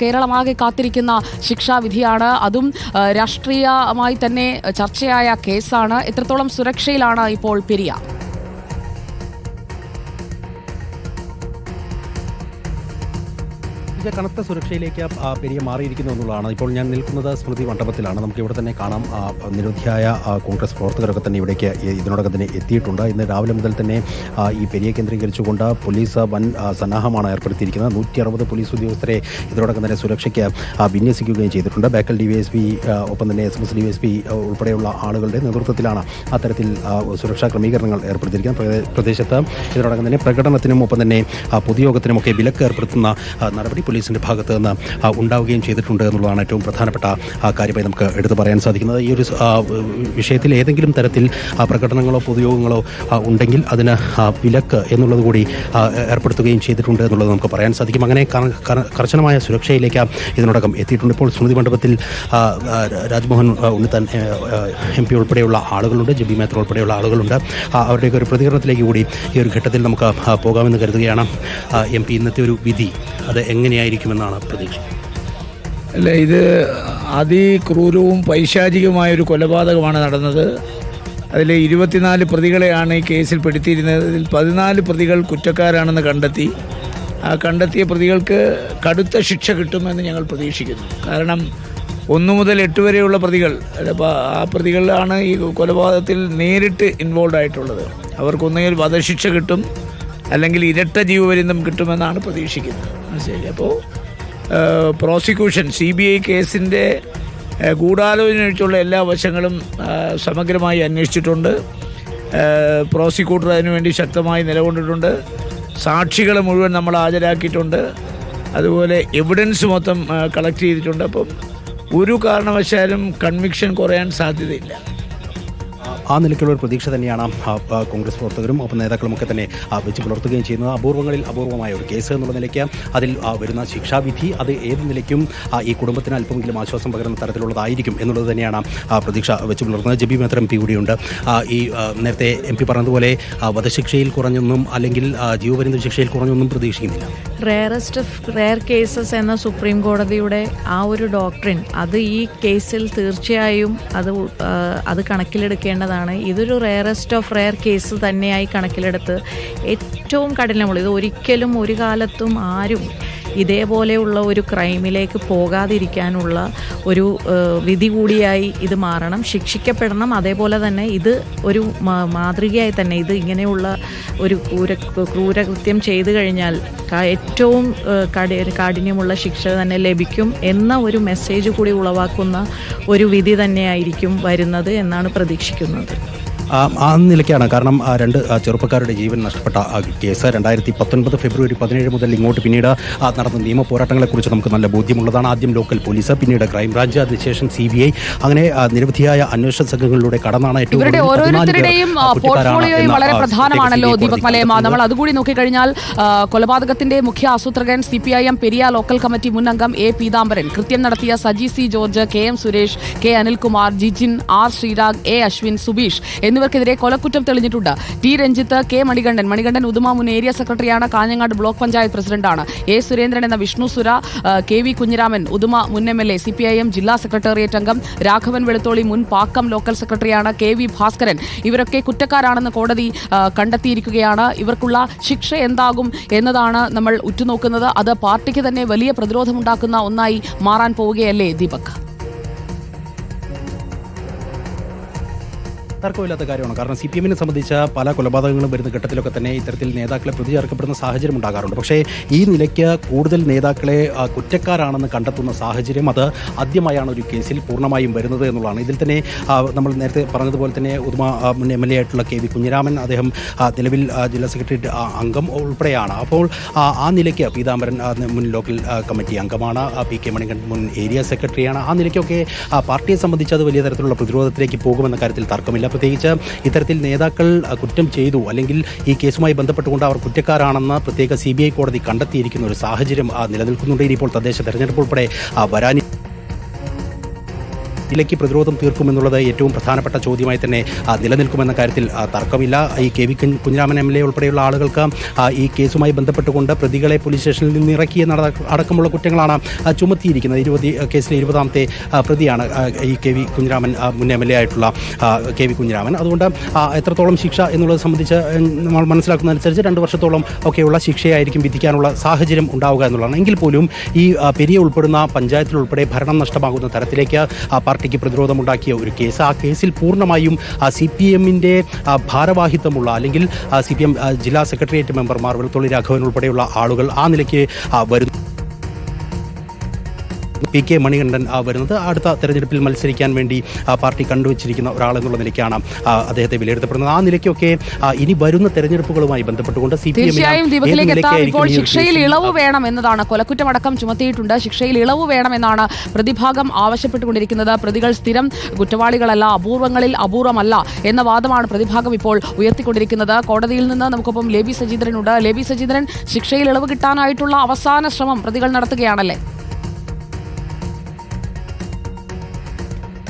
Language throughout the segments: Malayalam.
കേരളമാകെ കാത്തിരിക്കുന്ന ശിക്ഷാവിധിയാണ്. അതും രാഷ്ട്രീയമായി തന്നെ ചർച്ചയായ കേസാണ്. എത്രത്തോളം സുരക്ഷയിലാണ് ഇപ്പോൾ പെരിയ? ഇത് കനത്ത സുരക്ഷയിലേക്ക് പെരിയ മാറിയിരിക്കുന്നു എന്നുള്ളതാണ്. ഇപ്പോൾ ഞാൻ നിൽക്കുന്നത് സ്മൃതി മണ്ഡപത്തിലാണ്. നമുക്ക് ഇവിടെ തന്നെ കാണാം നിരവധിയായ കോൺഗ്രസ് പ്രവർത്തകരൊക്കെ തന്നെ ഇവിടേക്ക് ഇതിനോടൊക്കെ ഇതിനോടകം തന്നെ എത്തിയിട്ടുണ്ട്. ഇന്ന് രാവിലെ മുതൽ തന്നെ ഈ പെരിയ കേന്ദ്രീകരിച്ചുകൊണ്ട് പോലീസ് വൻ സന്നാഹമാണ് ഏർപ്പെടുത്തിയിരിക്കുന്നത്. നൂറ്റി അറുപത് പോലീസ് ഉദ്യോഗസ്ഥരെ ഇതിനോടകം തന്നെ സുരക്ഷയ്ക്ക് വിന്യസിക്കുകയും ചെയ്തിട്ടുണ്ട്. Bekal D V S P ഒപ്പം തന്നെ S M S D V S P ഉൾപ്പെടെയുള്ള ആളുകളുടെ നേതൃത്വത്തിലാണ് അത്തരത്തിൽ സുരക്ഷാ ക്രമീകരണങ്ങൾ ഏർപ്പെടുത്തിയിരിക്കുന്നത്. പ്രദേ- പ്രദേശത്ത് ഇതിനോടകം തന്നെ പ്രകടനത്തിനും ഒപ്പം തന്നെ പൊതുയോഗത്തിനുമൊക്കെ വിലക്ക് ഏർപ്പെടുത്തുന്ന നടപടി പോലീസിന്റെ ഭാഗത്ത് നിന്ന് ഉണ്ടാവുകയും ചെയ്തിട്ടുണ്ട് എന്നുള്ളതാണ് ഏറ്റവും പ്രധാനപ്പെട്ട കാര്യമായി നമുക്ക് എടുത്തു പറയാൻ സാധിക്കുന്നത്. ഈ ഒരു വിഷയത്തിൽ ഏതെങ്കിലും തരത്തിൽ പ്രകടനങ്ങളോ പൊതുയോഗങ്ങളോ ഉണ്ടെങ്കിൽ അതിന് വിലക്ക് എന്നുള്ളത് കൂടി ഏർപ്പെടുത്തുകയും ചെയ്തിട്ടുണ്ട് എന്നുള്ളത് നമുക്ക് പറയാൻ സാധിക്കും. അങ്ങനെ കർ- കർ- കർശനമായ സുരക്ഷയിലേക്ക് ഇതിനോടകം എത്തിയിട്ടുണ്ട്. ഇപ്പോൾ സ്മൃതി മണ്ഡപത്തിൽ രാജ്മോഹൻ ഉണ്ണിത്താൻ എം പി ഉൾപ്പെടെയുള്ള ആളുകളുണ്ട് ജബി മേത്ര ഉൾപ്പെടെയുള്ള ആളുകളുണ്ട്. അവരുടെയൊക്കെ ഒരു പ്രതികരണത്തിലേക്ക് കൂടി ഈ ഒരു ഘട്ടത്തിൽ നമുക്ക് പോകാമെന്ന് കരുതുകയാണ്. എം പി ഇന്നത്തെ ഒരു വിധി അത് എങ്ങനെയായിരിക്കുമെന്നാണ് പ്രതീക്ഷ. അല്ല ഇത് അതിക്രൂരവും പൈശാചികമായ ഒരു കൊലപാതകമാണ് നടന്നത്. അതിൽ ഇരുപത്തിനാല് പ്രതികളെയാണ് ഈ കേസിൽ പെടുത്തിയിരുന്നത്. ഇതിൽ പതിനാല് പ്രതികൾ കുറ്റക്കാരാണെന്ന് കണ്ടെത്തി. ആ കണ്ടെത്തിയ പ്രതികൾക്ക് കടുത്ത ശിക്ഷ കിട്ടുമെന്ന് ഞങ്ങൾ പ്രതീക്ഷിക്കുന്നു. കാരണം ഒന്നു മുതൽ എട്ട് വരെയുള്ള പ്രതികൾ അപ്പോൾ ആ പ്രതികളാണ് ഈ കൊലപാതകത്തിൽ നേരിട്ട് ഇൻവോൾവ് ആയിട്ടുള്ളത്. അവർക്കൊന്നുകിൽ വധശിക്ഷ കിട്ടും. അല്ലെങ്കിൽ ഇരട്ട ജീവപര്യന്തം കിട്ടുമെന്നാണ് പ്രതീക്ഷിക്കുന്നത്. മനസ്സിലായി അപ്പോൾ പ്രോസിക്യൂഷൻ സി ബി ഐ കേസിന്റെ ഗൂഢാലോചനയ്ക്കുള്ള എല്ലാ വശങ്ങളും സമഗ്രമായി അന്വേഷിച്ചിട്ടുണ്ട്. പ്രോസിക്യൂട്ടർ അതിനുവേണ്ടി ശക്തമായി നിലകൊണ്ടിട്ടുണ്ട്. സാക്ഷികളെ മുഴുവൻ നമ്മൾ ഹാജരാക്കിയിട്ടുണ്ട്. അതുപോലെ എവിഡൻസ് മൊത്തം കളക്ട് ചെയ്തിട്ടുണ്ട്. അപ്പം ഒരു കാരണവശാലും കൺവിക്ഷൻ കുറയാൻ സാധ്യതയില്ല. ആ നിലയ്ക്കുള്ള ഒരു പ്രതീക്ഷ തന്നെയാണ് കോൺഗ്രസ് പ്രവർത്തകരും ഒപ്പം നേതാക്കളുമൊക്കെ തന്നെ വെച്ച് പുലർത്തുകയും ചെയ്യുന്നത്. അപൂർവങ്ങളിൽ അപൂർവമായ ഒരു കേസ് എന്നുള്ള നിലയ്ക്ക് അതിൽ വരുന്ന ശിക്ഷാവിധി അത് ഏത് നിലയ്ക്കും ഈ കുടുംബത്തിന് അല്പമെങ്കിലും ആശ്വാസം പകരുന്ന തരത്തിലുള്ളതായിരിക്കും എന്നുള്ളത് തന്നെയാണ് പ്രതീക്ഷ വെച്ച് പുലർത്തുന്നത്. ജബി മേത്ര എം പി കൂടിയുണ്ട്. ഈ നേരത്തെ എം പി പറഞ്ഞതുപോലെ വധശിക്ഷയിൽ കുറഞ്ഞൊന്നും അല്ലെങ്കിൽ ജീവപര്യന്ത ശിക്ഷയിൽ കുറഞ്ഞൊന്നും പ്രതീക്ഷിക്കുന്നില്ല. റെയറസ്റ്റ് ഓഫ് റെയർ കേസസ് എന്ന സുപ്രീം കോടതിയുടെ ആ ഒരു ഡോക്ട്രിൻ അത് ഈ കേസിൽ തീർച്ചയായും അത് അത് കണക്കിലെടുക്കേണ്ടതാണ്. ഇതൊരു റെയറസ്റ്റ് ഓഫ് റെയർ കേസ് തന്നെയായി കണക്കിലെടുത്ത് ഏറ്റവും കഠിനമുള്ള ഇത് ഒരിക്കലും ഒരു കാലത്തും ആരും ഇതേപോലെയുള്ള ഒരു ക്രൈമിലേക്ക് പോകാതിരിക്കാനുള്ള ഒരു വിധി കൂടിയായി ഇത് മാറണം. ശിക്ഷിക്കപ്പെടണം. അതേപോലെ തന്നെ ഇത് ഒരു മാതൃകയായി തന്നെ ഇത് ഇങ്ങനെയുള്ള ഒരു ക്രൂര ക്രൂരകൃത്യം ചെയ്തു കഴിഞ്ഞാൽ ഏറ്റവും കാഠിന്യമുള്ള ശിക്ഷ തന്നെ ലഭിക്കും എന്ന ഒരു മെസ്സേജ് കൂടി ഉളവാക്കുന്ന ഒരു വിധി തന്നെയായിരിക്കും വരുന്നത് എന്നാണ് പ്രതീക്ഷിക്കുന്നത്. ആ നിലയ്ക്കാണ്. കാരണം രണ്ട് ചെറുപ്പക്കാരുടെ ജീവൻ നഷ്ടപ്പെട്ട ആ കേസ് രണ്ടായിരത്തി പത്തൊൻപത് ഫെബ്രുവരി പതിനേഴ് മുതൽ ഇങ്ങോട്ട് പിന്നീട് നടന്ന നിയമ പോരാട്ടങ്ങളെക്കുറിച്ച് നമുക്ക് നല്ല ബോധ്യമുള്ളതാണ്. ആദ്യം ലോക്കൽ പോലീസ് പിന്നീട് ക്രൈംബ്രാഞ്ച് അതിനുശേഷം സി ബി ഐ അങ്ങനെ നിരവധിയായ അന്വേഷണ സംഘങ്ങളിലൂടെ കടന്നാണ് ഏറ്റവും വളരെ പ്രധാനമാണല്ലോ ദീപക് മലയമ്മ. നമ്മൾ അതുകൂടി നോക്കിക്കഴിഞ്ഞാൽ കൊലപാതകത്തിന്റെ മുഖ്യ ആസൂത്രകൻ C P I M Periya local committee മുൻ അംഗം എ പീതാംബരൻ. കൃത്യം നടത്തിയ Saji C George K M Suresh K Anilkumar Jijin R Sreerag A Ashwin Subeesh. എന്നിവർക്കെതിരെ കൊലക്കുറ്റം തെളിഞ്ഞിട്ടുണ്ട്. T Ranjith K Manikandan. Manikandan Uduma മുൻ ഏരിയ സെക്രട്ടറിയാണ്. കാഞ്ഞങ്ങാട് ബ്ലോക്ക് പഞ്ചായത്ത് പ്രസിഡന്റാണ്. എ സുരേന്ദ്രൻ എന്ന വിഷ്ണു സുര കെ വി കുഞ്ഞിരാമൻ ഉദുമ മുൻ M L A C P I M ജില്ലാ സെക്രട്ടേറിയറ്റ് അംഗം രാഘവൻ വെളുത്തോളി മുൻ പാക്കം ലോക്കൽ സെക്രട്ടറിയാണ് കെ വി ഭാസ്കരൻ. ഇവരൊക്കെ കുറ്റക്കാരാണെന്ന് കോടതി കണ്ടെത്തിയിരിക്കുകയാണ്. ഇവർക്കുള്ള ശിക്ഷ എന്താകും എന്നതാണ് നമ്മൾ ഉറ്റുനോക്കുന്നത്. അത് പാർട്ടിക്ക് തന്നെ വലിയ പ്രതിരോധമുണ്ടാക്കുന്ന ഒന്നായി മാറാൻ പോവുകയല്ലേ ദീപക്? തർക്കമില്ലാത്ത കാര്യമാണ്. കാരണം സി പി എമ്മിനെ സംബന്ധിച്ച പല കൊലപാതകങ്ങളും വരുന്ന ഘട്ടത്തിലൊക്കെ തന്നെ ഇത്തരത്തിൽ നേതാക്കളെ പ്രതി ചേർക്കപ്പെടുന്ന സാഹചര്യം ഉണ്ടാകാറുണ്ട്. പക്ഷേ ഈ നിലയ്ക്ക് കൂടുതൽ നേതാക്കളെ കുറ്റക്കാരാണെന്ന് കണ്ടെത്തുന്ന സാഹചര്യം അത് ആദ്യമായാണ് ഒരു കേസിൽ പൂർണമായും വരുന്നത് എന്നുള്ളതാണ്. ഇതിൽ തന്നെ നമ്മൾ നേരത്തെ പറഞ്ഞതുപോലെ തന്നെ ഉദമ മുൻ എം എൽ എ ആയിട്ടുള്ള കെ വി കുഞ്ഞിരാമൻ അദ്ദേഹം നിലവിൽ ജില്ലാ സെക്രട്ടേറിയറ്റ് അംഗം ഉൾപ്പെടെയാണ്. അപ്പോൾ ആ, നിലയ്ക്ക് പീതാംബരൻ മുൻ ലോക്കൽ കമ്മിറ്റി അംഗമാണ് പി കെ മണികണ്ഠൻ മുൻ ഏരിയ സെക്രട്ടറിയാണ്. ആ നിലയ്ക്കൊക്കെ പാർട്ടിയെ സംബന്ധിച്ച് അത് വലിയ തരത്തിലുള്ള പ്രതിരോധത്തിലേക്ക് പോകുമെന്ന കാര്യത്തിൽ തർക്കമില്ല. പ്രത്യേകിച്ച് ഇത്തരത്തിൽ നേതാക്കൾ കുറ്റം ചെയ്തു അല്ലെങ്കിൽ ഈ കേസുമായി ബന്ധപ്പെട്ടുകൊണ്ട് അവർ കുറ്റക്കാരാണെന്ന് പ്രത്യേക സി കോടതി കണ്ടെത്തിയിരിക്കുന്ന ഒരു സാഹചര്യം നിലനിൽക്കുന്നുണ്ട്. ഇനിയിപ്പോൾ തദ്ദേശ തെരഞ്ഞെടുപ്പ് ഉൾപ്പെടെ വരാനി ഇതിലേക്ക് പ്രതിരോധം തീർക്കുമെന്നുള്ളത് ഏറ്റവും പ്രധാനപ്പെട്ട ചോദ്യമായി തന്നെ നിലനിൽക്കുമെന്ന കാര്യത്തിൽ തർക്കമില്ല. ഈ കെ വി കുഞ്ഞ് കുഞ്ഞിരാമൻ എം എൽ എ ഉൾപ്പെടെയുള്ള ആളുകൾക്ക് ഈ കേസുമായി ബന്ധപ്പെട്ടുകൊണ്ട് പ്രതികളെ പോലീസ് സ്റ്റേഷനിൽ നിന്ന് ഇറക്കിയ അടക്കമുള്ള കുറ്റങ്ങളാണ് ചുമത്തിയിരിക്കുന്നത്. ഇരുപത് കേസിലെ ഇരുപതാമത്തെ പ്രതിയാണ് ഈ കെ വി കുഞ്ഞിരാമൻ മുൻ എം എൽ എ ആയിട്ടുള്ള കെ വി കുഞ്ഞിരാമൻ. അതുകൊണ്ട് എത്രത്തോളം ശിക്ഷ എന്നുള്ളത് സംബന്ധിച്ച് നമ്മൾ മനസ്സിലാക്കുന്നതനുസരിച്ച് രണ്ട് വർഷത്തോളം ഒക്കെയുള്ള ശിക്ഷയായിരിക്കും വിധിക്കാനുള്ള സാഹചര്യം ഉണ്ടാവുക എന്നുള്ളതാണ്. എങ്കിൽ പോലും ഈ പെരിയ ഉൾപ്പെടുന്ന പഞ്ചായത്തിൽ ഉൾപ്പെടെ ഭരണം നഷ്ടമാകുന്ന തരത്തിലേക്ക് പാർട്ടിക്ക് പ്രതിരോധമുണ്ടാക്കിയ ഒരു കേസ്. ആ കേസിൽ പൂർണമായും സി പി എമ്മിന്റെ ഭാരവാഹിത്വമുള്ള അല്ലെങ്കിൽ സി പി എം ജില്ലാ സെക്രട്ടേറിയറ്റ് മെമ്പർമാർ വെളുത്തുള്ളി രാഘവൻ ഉൾപ്പെടെയുള്ള ആളുകൾ ആ നിലയ്ക്ക് വരുന്നു. പി കെ മണികണ്ഠൻ വരുന്നത്. അടുത്ത തെരഞ്ഞെടുപ്പിൽ മത്സരിക്കാൻ വേണ്ടി പാർട്ടി കണ്ടുവച്ചിരിക്കുന്ന ഒരാളെന്നുള്ള നിലയ്ക്കാണ് അദ്ദേഹത്തെ വിലയിരുത്തപ്പെടുന്നത്. ആ നിലയ്ക്കൊക്കെ ഇനി വരുന്ന തെരഞ്ഞെടുപ്പുകളുമായി ബന്ധപ്പെട്ടുകൊണ്ട് സി പി ദീപകിലേക്ക് ശിക്ഷയിൽ ഇളവ് വേണം എന്നതാണ്. കൊലക്കുറ്റമടക്കം ചുമത്തിയിട്ടുണ്ട്. ശിക്ഷയിൽ ഇളവ് വേണമെന്നാണ് പ്രതിഭാഗം ആവശ്യപ്പെട്ടുകൊണ്ടിരിക്കുന്നത്. പ്രതികൾ സ്ഥിരം കുറ്റവാളികളല്ല അപൂർവങ്ങളിൽ അപൂർവമല്ല എന്ന വാദമാണ് പ്രതിഭാഗം ഇപ്പോൾ ഉയർത്തിക്കൊണ്ടിരിക്കുന്നത്. കോടതിയിൽ നിന്ന് നമുക്കൊപ്പം ലേബി സജീന്ദ്രനുണ്ട്. ലേബി സജീന്ദ്രൻ ശിക്ഷയിൽ ഇളവ് കിട്ടാനായിട്ടുള്ള അവസാന ശ്രമം പ്രതികൾ നടത്തുകയാണല്ലേ?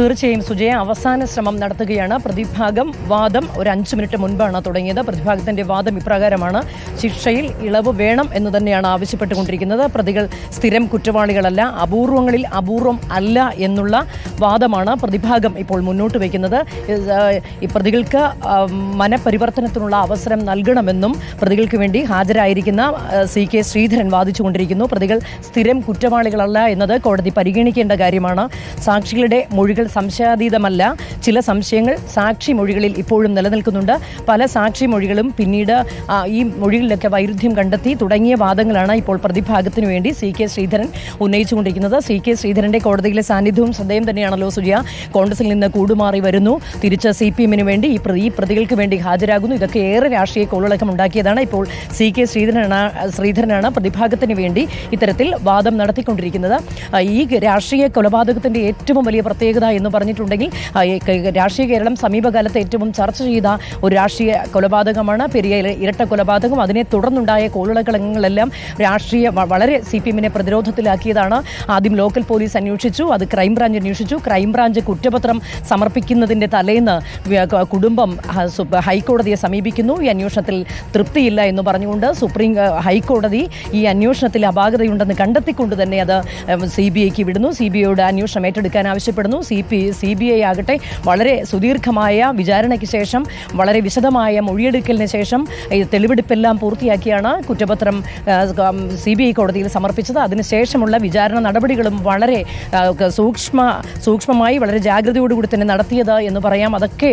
തീർച്ചയായും സുജയ അവസാന ശ്രമം നടത്തുകയാണ്. പ്രതിഭാഗം വാദം ഒരു അഞ്ച് മിനിറ്റ് മുൻപാണ് തുടങ്ങിയത്. പ്രതിഭാഗത്തിന്റെ വാദം ഇപ്രകാരമാണ്. ശിക്ഷയിൽ ഇളവ് വേണം എന്ന് തന്നെയാണ് ആവശ്യപ്പെട്ടുകൊണ്ടിരിക്കുന്നത്. പ്രതികൾ സ്ഥിരം കുറ്റവാളികളല്ല അപൂർവങ്ങളിൽ അപൂർവം അല്ല എന്നുള്ള വാദമാണ് പ്രതിഭാഗം ഇപ്പോൾ മുന്നോട്ട് വയ്ക്കുന്നത്. ഈ പ്രതികൾക്ക് മനപരിവർത്തനത്തിനുള്ള അവസരം നൽകണമെന്നും പ്രതികൾക്ക് വേണ്ടി ഹാജരായിരിക്കുന്ന സി കെ ശ്രീധരൻ വാദിച്ചുകൊണ്ടിരിക്കുന്നു. പ്രതികൾ സ്ഥിരം കുറ്റവാളികളല്ല എന്നത് കോടതി പരിഗണിക്കേണ്ട കാര്യമാണ്. സാക്ഷികളുടെ മൊഴികൾ സംശയാതീതമല്ല. ചില സംശയങ്ങൾ സാക്ഷി മൊഴികളിൽ ഇപ്പോഴും നിലനിൽക്കുന്നുണ്ട്. പല സാക്ഷി മൊഴികളും പിന്നീട് ഈ മൊഴികളിലൊക്കെ വൈരുദ്ധ്യം കണ്ടെത്തി തുടങ്ങിയ വാദങ്ങളാണ് ഇപ്പോൾ പ്രതിഭാഗത്തിനു വേണ്ടി സി കെ ശ്രീധരൻ ഉന്നയിച്ചുകൊണ്ടിരിക്കുന്നത്. സി കെ ശ്രീധരന്റെ കോടതിയിലെ സാന്നിധ്യവും ശ്രദ്ധയും തന്നെയാണല്ലോ സുജിയ. കോൺഗ്രസിൽ നിന്ന് കൂടുമാറി വരുന്നു. തിരിച്ച് സി പി എമ്മിന് വേണ്ടി ഈ പ്രതി പ്രതികൾക്ക് വേണ്ടി ഹാജരാകുന്നു. ഇതൊക്കെ ഏറെ രാഷ്ട്രീയ കോളിളക്കം ഉണ്ടാക്കിയതാണ് ഇപ്പോൾ സി കെ ശ്രീധരനാണ് ശ്രീധരനാണ് പ്രതിഭാഗത്തിന് വേണ്ടി ഇത്തരത്തിൽ വാദം നടത്തിക്കൊണ്ടിരിക്കുന്നത്. ഈ രാഷ്ട്രീയ കൊലപാതകത്തിന്റെ ഏറ്റവും വലിയ പ്രത്യേകത എന്ന് പറഞ്ഞിട്ടുണ്ടെങ്കിൽ രാഷ്ട്രീയ കേരളം സമീപകാലത്ത് ഏറ്റവും ചർച്ച ചെയ്ത ഒരു രാഷ്ട്രീയ കൊലപാതകമാണ് പെരിയ ഇരട്ട കൊലപാതകം. അതിനെ തുടർന്നുണ്ടായ കോളിളകളങ്ങളെല്ലാം രാഷ്ട്രീയ വളരെ സി പി എമ്മിനെ പ്രതിരോധത്തിലാക്കിയതാണ്. ആദ്യം ലോക്കൽ പോലീസ് അന്വേഷിച്ചു അത് ക്രൈംബ്രാഞ്ച് അന്വേഷിച്ചു. ക്രൈംബ്രാഞ്ച് കുറ്റപത്രം സമർപ്പിക്കുന്നതിന്റെ തലേന്ന് കുടുംബം ഹൈക്കോടതിയെ സമീപിക്കുന്നു. ഈ അന്വേഷണത്തിൽ തൃപ്തിയില്ല എന്ന് പറഞ്ഞുകൊണ്ട് സുപ്രീം ഹൈക്കോടതി ഈ അന്വേഷണത്തിൽ അപാകതയുണ്ടെന്ന് കണ്ടെത്തിക്കൊണ്ട് തന്നെ അത് സി ബി ഐക്ക് വിടുന്നു. സി ബി ഐയുടെ അന്വേഷണം ഏറ്റെടുക്കാൻ ആവശ്യപ്പെടുന്നു. C P C B I ആകട്ടെ വളരെ സുദീർഘമായ വിചാരണയ്ക്ക് ശേഷം വളരെ വിശദമായ മൊഴിയെടുക്കലിന് ശേഷം തെളിവെടുപ്പെല്ലാം പൂർത്തിയാക്കിയാണ് കുറ്റപത്രം സി ബി ഐ കോടതിയിൽ സമർപ്പിച്ചത്. അതിനുശേഷമുള്ള വിചാരണ നടപടികളും വളരെ സൂക്ഷ്മ സൂക്ഷ്മമായി വളരെ ജാഗ്രതയോടുകൂടി തന്നെ നടത്തിയത് എന്ന് പറയാം. അതൊക്കെ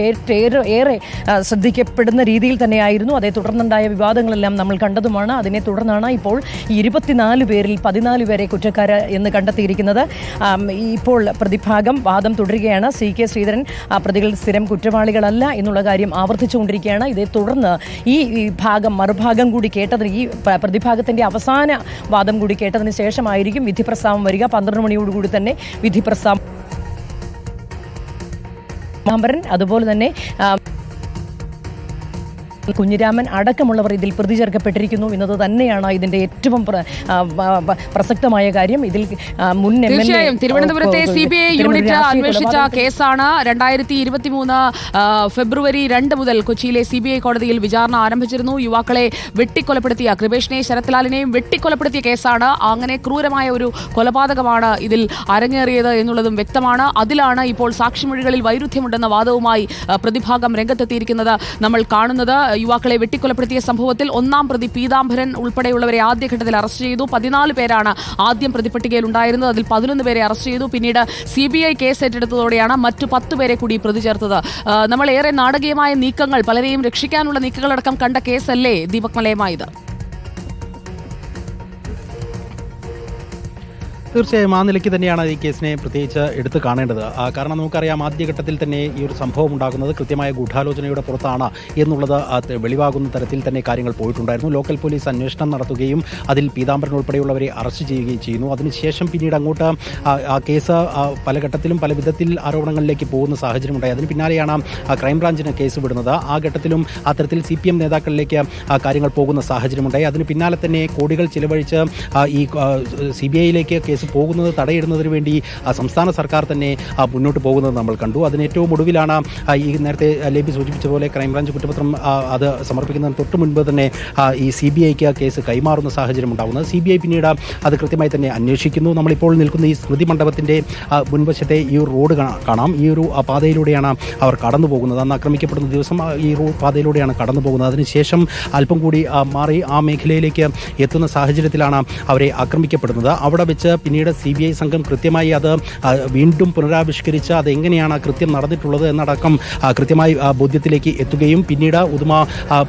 ഏറെ ശ്രദ്ധിക്കപ്പെടുന്ന രീതിയിൽ തന്നെയായിരുന്നു. അതേ തുടർന്നുണ്ടായ വിവാദങ്ങളെല്ലാം നമ്മൾ കണ്ടതുമാണ്. അതിനെ തുടർന്നാണ് ഇപ്പോൾ ഇരുപത്തിനാല് പേരിൽ പതിനാല് പേരെ കുറ്റക്കാര എന്ന് കണ്ടെത്തിയിരിക്കുന്നത്. ഇപ്പോൾ പ്രതിഭാഗം വാദം തുടരുകയാണ്. സി കെ ശ്രീധരൻ പ്രതികൾ സ്ഥിരം കുറ്റവാളികളല്ല എന്നുള്ള കാര്യം ആവർത്തിച്ചുകൊണ്ടിരിക്കുകയാണ്. ഇതേ തുടർന്ന് ഈ ഭാഗം മറുഭാഗം കൂടി കേട്ടതിന് ഈ പ്രതിഭാഗത്തിന്റെ അവസാന വാദം കൂടി കേട്ടതിന് ശേഷമായിരിക്കും വിധി പ്രസ്താവം വരിക. പന്ത്രണ്ട് മണിയോടുകൂടി തന്നെ വിധി പ്രസ്താവം അതുപോലെ തന്നെ കുഞ്ഞിരാമൻ അടക്കമുള്ളവർ ഇതിൽ പ്രതി ചേർക്കപ്പെട്ടിരിക്കുന്നു എന്നത് തന്നെയാണ് ഇതിന്റെ ഏറ്റവും പ്രസക്തമായ കാര്യം. ഇതിൽ മുൻ തീർച്ചയായും. തിരുവനന്തപുരത്തെ സി ബി ഐ യൂണിറ്റ് അന്വേഷിച്ച കേസാണ് രണ്ടായിരത്തി ഇരുപത്തിമൂന്ന് ഫെബ്രുവരി രണ്ട് മുതൽ കൊച്ചിയിലെ സി ബി ഐ കോടതിയിൽ വിചാരണ ആരംഭിച്ചിരുന്നു. യുവാക്കളെ വെട്ടിക്കൊലപ്പെടുത്തിയ കൃപേഷിനെയും ശരത്ലാലിനെയും വെട്ടിക്കൊലപ്പെടുത്തിയ കേസാണ്. അങ്ങനെ ക്രൂരമായ ഒരു കൊലപാതകമാണ് ഇതിൽ അരങ്ങേറിയത് എന്നുള്ളതും വ്യക്തമാണ്. അതിലാണ് ഇപ്പോൾ സാക്ഷിമൊഴികളിൽ വൈരുദ്ധ്യമുണ്ടെന്ന വാദവുമായി പ്രതിഭാഗം രംഗത്തെത്തിയിരിക്കുന്നത് നമ്മൾ കാണുന്നത്. യുവാക്കളെ വെട്ടിക്കൊലപ്പെടുത്തിയ സംഭവത്തിൽ ഒന്നാം പ്രതി പീതാംബരൻ ഉൾപ്പെടെയുള്ളവരെ ആദ്യഘട്ടത്തിൽ അറസ്റ്റ് ചെയ്തു. പതിനാല് പേരാണ് ആദ്യം പ്രതിപട്ടികയിൽ ഉണ്ടായിരുന്നത് അതിൽ പതിനൊന്ന് പേരെ അറസ്റ്റ് ചെയ്തു. പിന്നീട് സി ബി ഐ കേസ് ഏറ്റെടുത്തതോടെയാണ് മറ്റു പത്ത് പേരെ കൂടി പ്രതി ചേർത്തത്. നമ്മൾ ഏറെ നാടകീയമായ നീക്കങ്ങൾ പലരെയും രക്ഷിക്കാനുള്ള നീക്കങ്ങളടക്കം കണ്ട കേസല്ലേ ദീപക് മലയമായത്? തീർച്ചയായും ആ നിലയ്ക്ക് തന്നെയാണ് ഈ കേസിനെ പ്രത്യേകിച്ച് എടുത്തു കാണേണ്ടത്. കാരണം നമുക്കറിയാം ആദ്യഘട്ടത്തിൽ തന്നെ ഈ ഒരു സംഭവം ഉണ്ടാകുന്നത് കൃത്യമായ ഗൂഢാലോചനയുടെ പുറത്താണ് എന്നുള്ളത് വെളിവാകുന്ന തരത്തിൽ തന്നെ കാര്യങ്ങൾ പോയിട്ടുണ്ടായിരുന്നു. ലോക്കൽ പോലീസ് അന്വേഷണം നടത്തുകയും അതിൽ പീതാംബരൻ ഉൾപ്പെടെയുള്ളവരെ അറസ്റ്റ് ചെയ്യുകയും ചെയ്യുന്നു. അതിനുശേഷം പിന്നീട് അങ്ങോട്ട് ആ, കേസ് പല ഘട്ടത്തിലും പല വിധത്തിൽ ആരോപണങ്ങളിലേക്ക് പോകുന്ന സാഹചര്യം ഉണ്ടായി അതിന് പിന്നാലെയാണ് ക്രൈംബ്രാഞ്ചിന് കേസ് വിടുന്നത്. ആ ഘട്ടത്തിലും അത്തരത്തിൽ സി പി എം നേതാക്കളിലേക്ക് കാര്യങ്ങൾ പോകുന്ന സാഹചര്യമുണ്ടായി. അതിന് പിന്നാലെ തന്നെ കോടികൾ ചിലവഴിച്ച് ഈ സി ബി ഐയിലേക്ക് കേസ് പോകുന്നത് തടയിടുന്നതിന് വേണ്ടി സംസ്ഥാന സർക്കാർ തന്നെ മുന്നോട്ട് പോകുന്നത് നമ്മൾ കണ്ടു. അതിന് ഏറ്റവും ഒടുവിലാണ് ഈ നേരത്തെ ലേബി സൂചിപ്പിച്ച പോലെ ക്രൈംബ്രാഞ്ച് കുറ്റപത്രം അത് സമർപ്പിക്കുന്നതിന് തൊട്ട് മുൻപ് തന്നെ ഈ സി ബി ഐക്ക് കേസ് കൈമാറുന്ന സാഹചര്യം ഉണ്ടാകുന്നത് സി ബി ഐ പിന്നീട് അത് കൃത്യമായി തന്നെ അന്വേഷിക്കുന്നു. നമ്മളിപ്പോൾ നിൽക്കുന്ന ഈ സ്മൃതി മണ്ഡപത്തിന്റെ മുൻവശത്തെ ഈ റോഡ് കാണാം. ഈ ഒരു പാതയിലൂടെയാണ് അവർ കടന്നു പോകുന്നത്. അന്ന് ആക്രമിക്കപ്പെടുന്ന ദിവസം ഈ റോഡ് പാതയിലൂടെയാണ് കടന്നു പോകുന്നത്. അതിനുശേഷം അല്പം കൂടി മാറി ആ മേഖലയിലേക്ക് എത്തുന്ന സാഹചര്യത്തിലാണ് അവരെ ആക്രമിക്കപ്പെടുന്നത്. അവിടെ വെച്ച് പിന്നീട് സി ബി ഐ സംഘം കൃത്യമായി അത് വീണ്ടും പുനരാവിഷ്കരിച്ച് അത് എങ്ങനെയാണ് ആ കൃത്യം നടന്നിട്ടുള്ളത് എന്നടക്കം കൃത്യമായി ബോധ്യത്തിലേക്ക് എത്തുകയും പിന്നീട് ഉദുമ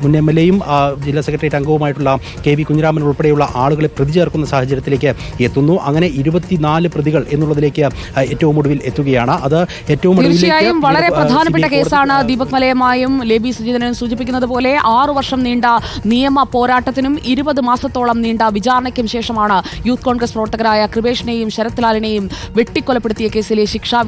മുൻ എം എൽ എയും ജില്ലാ സെക്രട്ടേറിയറ്റ് അംഗവുമായിട്ടുള്ള കെ വി കുഞ്ഞിരാമൻ ഉൾപ്പെടെയുള്ള ആളുകളെ പ്രതി ചേർക്കുന്ന സാഹചര്യത്തിലേക്ക് എത്തുന്നു. അങ്ങനെ ഇരുപത്തിനാല് പ്രതികൾ എന്നുള്ളതിലേക്ക് ഏറ്റവും ഒടുവിൽ എത്തുകയാണ്. അത് ഏറ്റവും തീർച്ചയായും വളരെ പ്രധാനപ്പെട്ട കേസാണ് ദീപക് മലയമായും ലേബി സുജിതനും സൂചിപ്പിക്കുന്നത് പോലെ ആറു വർഷം നീണ്ട നിയമ പോരാട്ടത്തിനും ഇരുപത് മാസത്തോളം നീണ്ട വിചാരണയ്ക്കും ശേഷമാണ് യൂത്ത് കോൺഗ്രസ് പ്രവർത്തകരായ കൃപേഷിനെയും ശരത് ലാലിനെയും വെട്ടിക്കൊലപ്പെടുത്തിയ കേസിലെ ശിക്ഷാ